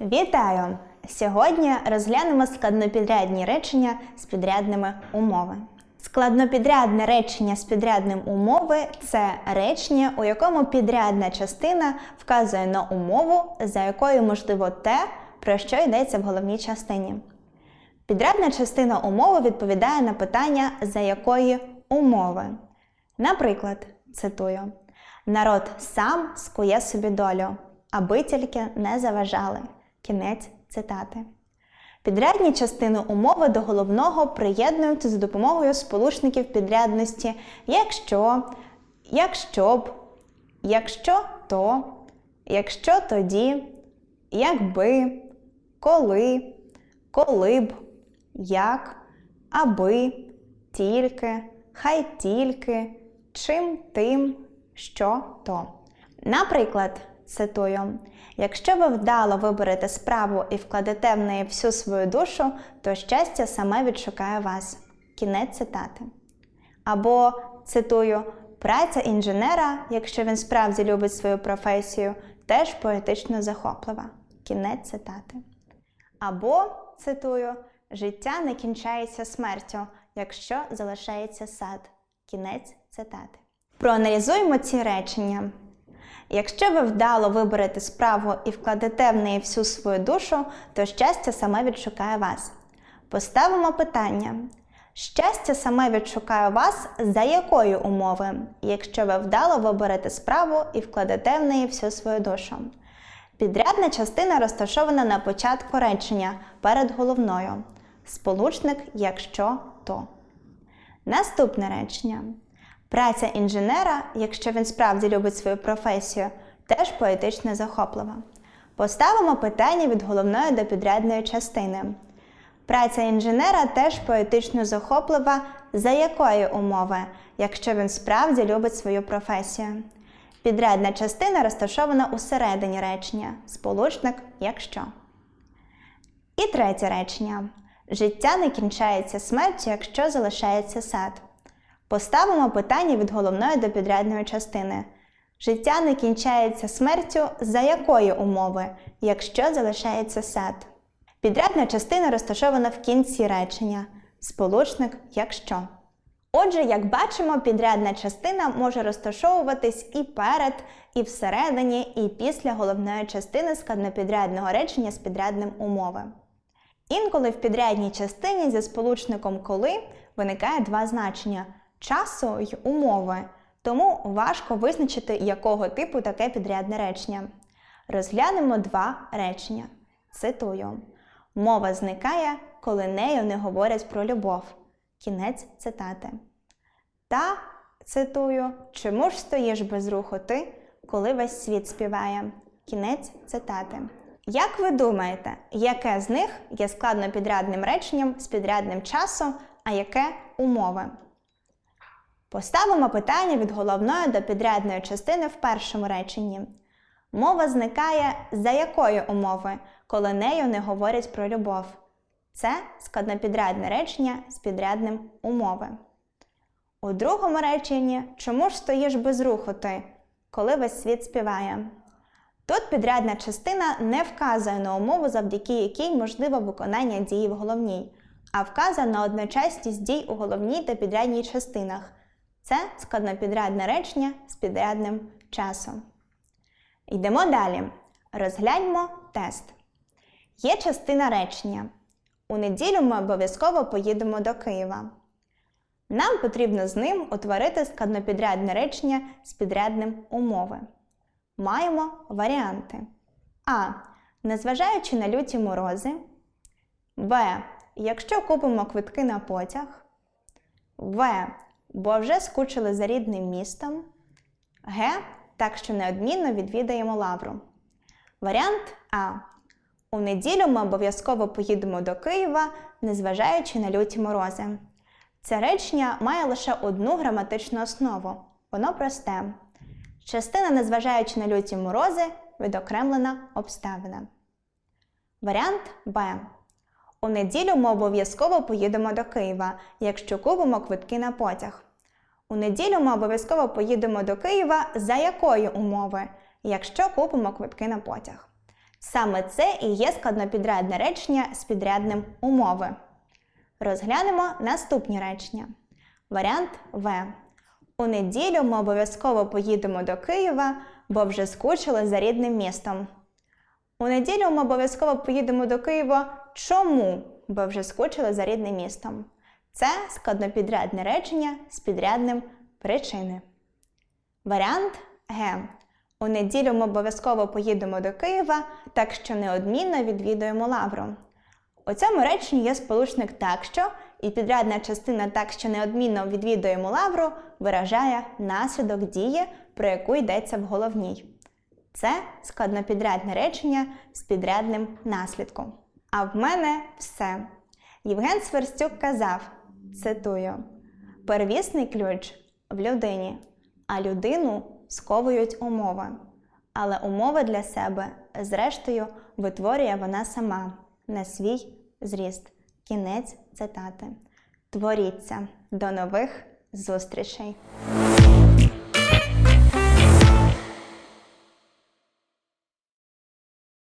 Вітаю! Сьогодні розглянемо складнопідрядні речення з підрядними умови. Складнопідрядне речення з підрядним умови це речення, у якому підрядна частина вказує на умову, за якою можливо те, про що йдеться в головній частині. Підрядна частина умови відповідає на питання, за якої умови. Наприклад, цитую: Народ сам скує собі долю, аби тільки не заважали. Кінець цитати. Підрядні частини умови до головного приєднуються за допомогою сполучників підрядності якщо, якщо б, якщо то, якщо тоді, якби, коли, коли б, як, аби, тільки, хай тільки, чим тим, що то. Наприклад, цитую: якщо ви вдало виберете справу і вкладете в неї всю свою душу, то щастя саме відшукає вас. Кінець цитати. Або цитую: праця інженера, якщо він справді любить свою професію, теж поетично захоплива. Кінець цитати. Або цитую: життя не кінчається смертю, якщо залишається сад. Кінець цитати. Проаналізуємо ці речення. Якщо ви вдало виберете справу і вкладете в неї всю свою душу, то щастя саме відшукає вас. Поставимо питання. Щастя саме відшукає вас за якої умови, якщо ви вдало виберете справу і вкладете в неї всю свою душу. Підрядна частина розташована на початку речення перед головною. Сполучник якщо то. Наступне речення. Праця інженера, якщо він справді любить свою професію, теж поетично захоплива. Поставимо питання від головної до підрядної частини. Праця інженера теж поетично захоплива за якої умови, якщо він справді любить свою професію. Підрядна частина розташована у середині речення, сполучник якщо. І третє речення. Життя не кінчається смертю, якщо залишається сад. Поставимо питання від головної до підрядної частини. Життя не кінчається смертю за якої умови, якщо залишається сад. Підрядна частина розташована в кінці речення. Сполучник якщо. Отже, як бачимо, підрядна частина може розташовуватись і перед, і всередині, і після головної частини складнопідрядного речення з підрядним умови. Інколи в підрядній частині зі сполучником коли виникає два значення часу й умови, тому важко визначити, якого типу таке підрядне речення. Розглянемо два речення. Цитую: Мова зникає, коли нею не говорять про любов. Кінець цитати. Та, цитую, чому ж стоїш без руху ти, коли весь світ співає? Кінець цитати. Як ви думаєте, яке з них є складнопідрядним реченням з підрядним часом, а яке умови? Поставимо питання від головної до підрядної частини в першому реченні. Мова зникає за якої умови, коли нею не говорять про любов. Це складнопідрядне речення з підрядним умови. У другому реченні чому ж стоїш без руху ти, коли весь світ співає? Тут підрядна частина не вказує на умову, завдяки якій можливе виконання дії в головній, а вказує на одночасність дій у головній та підрядній частинах. Це складнопідрядне речення з підрядним часом. Йдемо далі. Розгляньмо тест. Є частина речення. У неділю ми обов'язково поїдемо до Києва. Нам потрібно з ним утворити складнопідрядне речення з підрядним умови. Маємо варіанти. А. Незважаючи на люті морози. Б. Якщо купимо квитки на потяг. В. Бо вже скучили за рідним містом. Г. Так що неодмінно відвідаємо лавру. Варіант А. У неділю ми обов'язково поїдемо до Києва, незважаючи на люті морози. Це речення має лише одну граматичну основу. Воно просте. Частина, незважаючи на люті морози, відокремлена обставина. Варіант Б. У неділю ми обов'язково поїдемо до Києва, якщо купимо квитки на потяг. У неділю ми обов'язково поїдемо до Києва за якої умови, якщо купимо квитки на потяг. Саме це і є складнопідрядне речення з підрядним умови. Розглянемо наступні речення. Варіант В. У неділю ми обов'язково поїдемо до Києва, бо вже скучили за рідним містом. У неділю ми обов'язково поїдемо до Києва. Чому? Бо вже скучили за рідним містом. Це складнопідрядне речення з підрядним причини. Варіант Г. У неділю ми обов'язково поїдемо до Києва, так що неодмінно відвідуємо лавру. У цьому реченні є сполучник так що, і підрядна частина так, що неодмінно відвідуємо лавру, виражає наслідок дії, про яку йдеться в головній. Це складнопідрядне речення з підрядним наслідком. А в мене все. Євген Сверстюк казав, цитую: первісний ключ в людині, а людину сковують умови. Але умови для себе, зрештою, витворює вона сама на свій зріст. Кінець цитати. Творіться. До нових зустрічей!